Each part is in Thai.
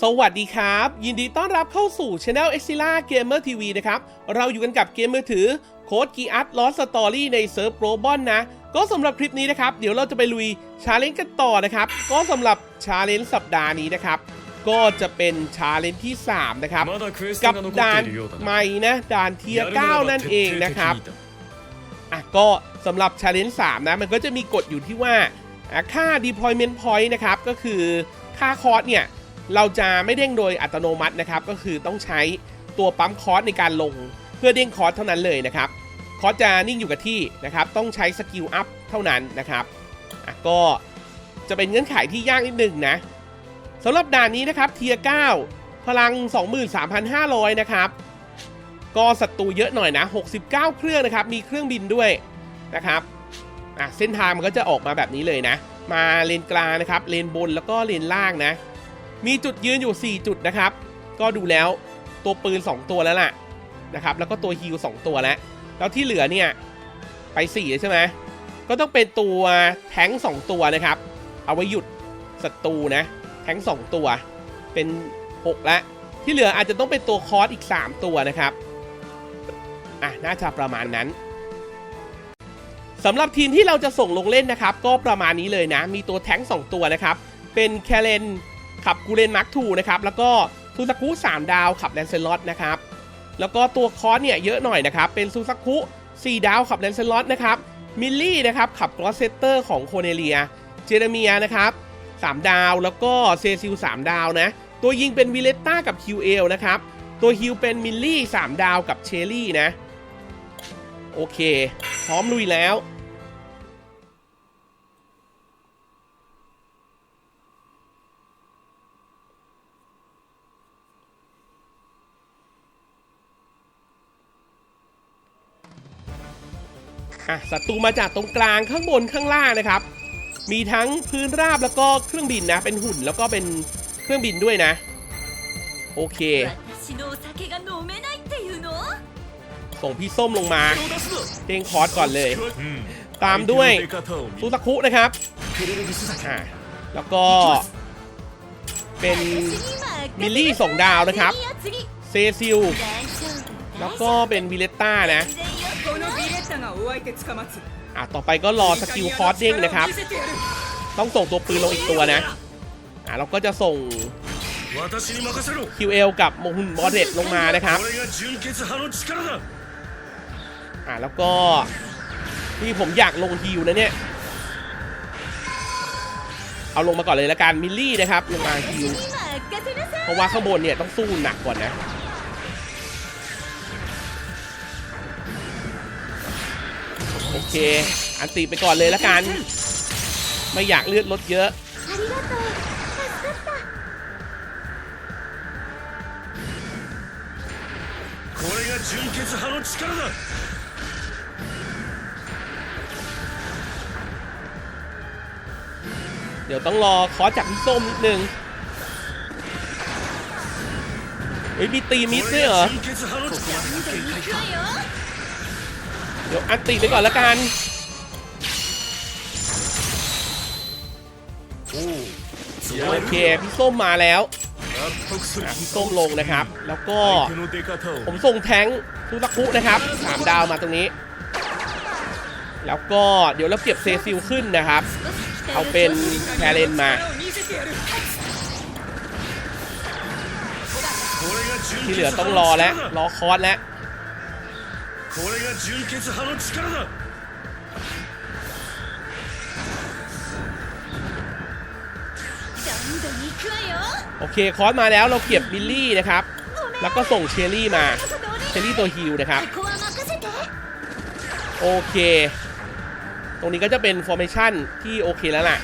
สวัสดีครับ ยินดีต้อนรับเข้าสู่ช anel e x i l a Gamer TV นะครับ เราอยู่กันกับเกมมือถือโค้ดกีอาร์ตลอสสตอรี่ในเซิร์ฟโรบอนนะ ก็สำหรับคลิปนี้นะครับ เดี๋ยวเราจะไปลุยชาเลนจ์กันต่อนะครับ ก็สำหรับชาเลนจ์สัปดาห์นี้นะครับ ก็จะเป็นชาเลนจ์ที่ 3 นะครับ กับด่านใหม่นะด่านเทียร์เก้านั่นเองนะครับอะก็สำหรับชาเลนจ์สามนะมันก็จะมีกฎอยู่ที่ว่าค่า deployment point นะครับก็คือค่าคอร์สเนี่ย เราจะไม่เด้งโดยอัตโนมัตินะครับ ก็คือต้องใช้ตัวปั๊มคอร์สในการลงเพื่อเด้งคอร์สเท่านั้นเลยนะครับ คอร์สจะนิ่งอยู่กับที่นะครับ ต้องใช้สกิลอัพเท่านั้นนะครับอะก็จะเป็นเงื่อนไขที่ยากนิดนึงนะสำหรับด่านนี้นะครับเทีย9พลัง 23,500 นะครับ ก็ศัตรูเยอะหน่อยนะ 69 เครื่องนะครับ มีเครื่องบินด้วยนะครับอะเส้นทางมันก็จะออกมาแบบนี้เลยนะ มาเลนกลางนะครับ เลนบนแล้วก็เลนล่างนะ มีจุดยืนอยู่ 4 จุดนะครับ ก็ดูแล้วตัวปืน 2 ตัวแล้วล่ะนะครับ แล้วก็ตัวฮิล2ตัวแล้ว แล้วที่เหลือเนี่ยไป4ใช่ไหมก็ต้องเป็นตัวแท้ง2ตัวนะครับ เอาไว้หยุดศัตรูนะ แท้ง2ตัว เป็น 6ล้วที่เหลืออาจจะต้องเป็นตัวคอสอีก 3 ตัวนะครับ อะ น่าจะประมาณนั้นสำหรับทีมที่เราจะส่งลงเล่นนะครับ ก็ประมาณนี้เลยนะ มีตัวแท้ง2ตัวนะครับ เป็นแคเรน ขับกูเรนมาร์คทูนะครับ แล้วก็ซูซากุ3ดาวขับแลนเซลอตนะครับ แล้วก็ตัวคอร์สเนี่ยเยอะหน่อยนะครับ เป็นซูซากุ4ดาวขับแลนเซลอตนะครับ มิลลี่นะครับขับกรอสเซตเตอร์ของโคเนเลีย เจเรเมียนะครับ3ดาวแล้วก็เซซิล3ดาวนะ ตัวยิงเป็นวิเลตต้ากับ QL นะครับ ตัวฮิลเป็นมิลลี่3ดาวกับเชอรี่นะ โอเค พร้อมลุยแล้ว ศัตรูมาจากตรงกลางข้างบนข้างล่างนะครับ มีทั้งพื้นราบแล้วก็เครื่องบินนะ เป็นหุ่นแล้วก็เป็นเครื่องบินด้วยนะ โอเค ส่งพี่ส้มลงมาเต้งคอร์สก่อนเลย ตามด้วยซูสักคุนะครับแล้วก็ เป็นมิลลี่ส่งดาวนะครับ เซซิล แล้วก็เป็นวิเลตต้านะ อะต่อไปก็รอสกิลคอร์สเด้งนะครับ ต้องส่งตัวปืนลงอีกตัวนะอะเราก็จะส่ง QL กับโมฮุนบอเดตลงมานะครับอะแล้วก็ที่ผมอยากลงฮิวนะเนี่ยเอาลงมาก่อนเลยละกันมิลลี่นะครับลงมาฮิวเพราะว่าข้างบนเนี่ยต้องสู้หนักก่อนนะ โอเค อันติไปก่อนเลยละกัน ไม่อยากเลือดลดเยอะ これが純血派の力だ เดี๋ยวต้องรอคอร์สจากพี่ส้มนิดนึง เฮ้ยมีตีมิด こ ด้วย れ เหรอ が純血派の力だ เ ดี๋ยวอันตีไปก่อนละกันโอเคพี่ส้มมาแล้วพี่ส้มลงนะครับ แล้วก็ผมส่งแทงทุตะคุนะครับสามดาวมาตรงนี้ แล้วก็เดี๋ยวเราเก็บเซซิลขึ้นนะครับ เอาเป็นแคเรนมา ที่เหลือต้องรอแล้วรอคอร์สแล้ว れが純血派の力だ โอเค คอร์สมาแล้วเราเก็บบิลลี่นะครับ แล้วก็ส่งเชอรี่มา เชอรี่ตัวฮิลนะครับ โอเค ตรงนี้ก็จะเป็นฟอร์เมชันที่โอเคแล้วล่ะ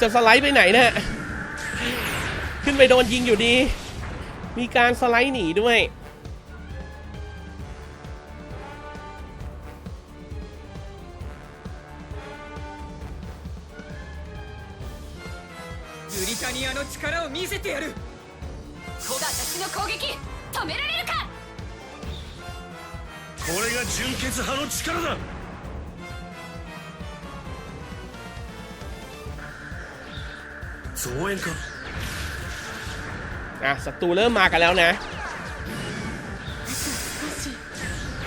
จะสไลด์ไปไหนเนะี่ยขึ้นไปโดนยิงอยู่ดี มีการสไลด์หนีด้วย ブリタニアの力を見せてやるこが私の攻撃止められるかこれが純血派の力だ 増援か อ่ะศัตรูเริ่มมากันแล้วนะ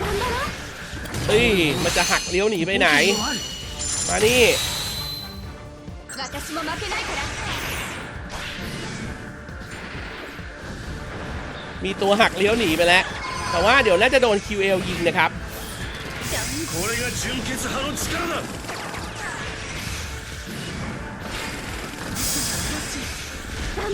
頑張ろう เฮ้ย มันจะหักเลี้ยวหนีไปไหน มานี่ 私も負けないから มีตัวหักเลี้ยวหนีไปแล้ว แต่ว่าเดี๋ยวน่าจะโดน QL ยิงนะครับ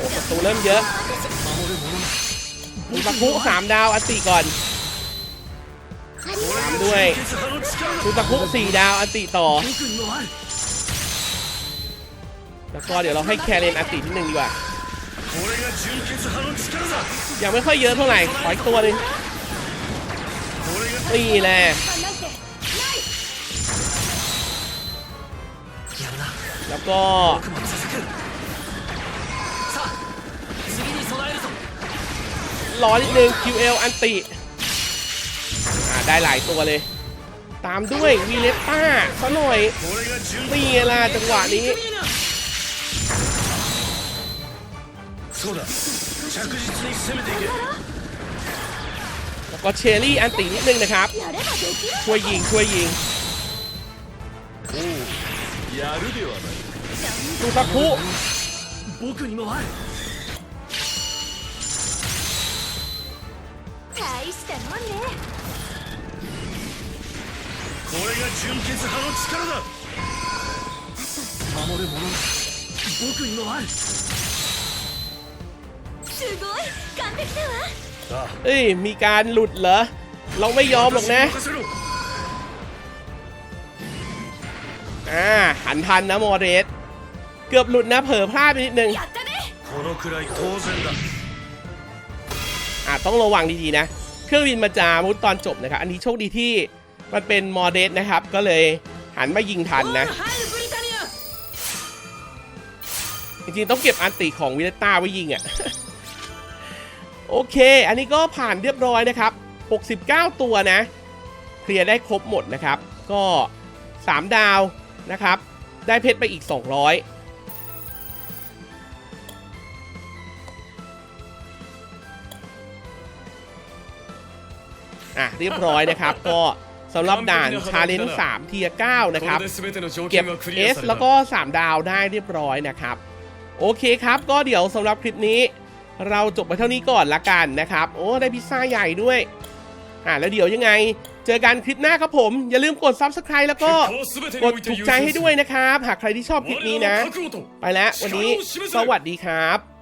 โอ้ประตูเริ่มเยอะมีปะคุสามดาวอัติก่อนด้วยคูตะคุสี่ดาวอัติต่อ แล้วก็เดี๋ยวเราให้แคเรนอัตินิดนึงดีกว่า ยังไม่ค่อยเยอะเท่าไหร่ ขออีกตัวนึงนี่แหละแล้วก็ รอนิดนึง QL อันติได้หลายตัวเลย ตามด้วยวีเลต้าซะหน่อยตีล่ะจังหวะนี้แล้วก็เชอรี่อันตินิดนึงนะครับ ช่วยยิง ช่วยยิงดูกตะคุ 大したもんねこれが純血派の力だ守る者が僕にもあるすごい完璧だわあ เอ้ย มีการหลุดเหรอ เราไม่ยอมหรอกนะ 任せろ อ่า หันทันนะโมเรส เกือบหลุดนะ เผลอพลาดไปนิดนึง やったねこのくらい当然だ อ่าต้องระวังดีๆนะ เครื่องบินมาจามุดตอนจบนะครับ อันนี้โชคดีที่มันเป็นมอเดสนะครับ ก็เลยหันมายิงทันนะ จริงๆ ต้องเก็บอันติของวิเลต้าไว้ยิงอะ่ะ โอเค อันนี้ก็ผ่านเรียบร้อยนะครับ 69 ตัวนะ เคลียร์ได้ครบหมดนะครับ ก็ 3 ดาวนะครับ ได้เพชรไปอีก 200 อะเรียบร้อยนะครับ ก็สำหรับด่านชาเลนจ์สามเทียเก้านะครับ เก็บ S แล้วก็ 3 ดาวได้เรียบร้อยนะครับ โอเคครับ ก็เดี๋ยวสำหรับคลิปนี้ เราจบไปเท่านี้ก่อนละกันนะครับ โอ้ได้พิซซ่าใหญ่ด้วย อะแล้วเดี๋ยวยังไง เจอกันคลิปหน้าครับผม อย่าลืมกด Subscribe แล้วก็กดถูกใจให้ด้วยนะครับ หากใครที่ชอบคลิปนี้นะ ไปแล้ววันนี้สวัสดีครับ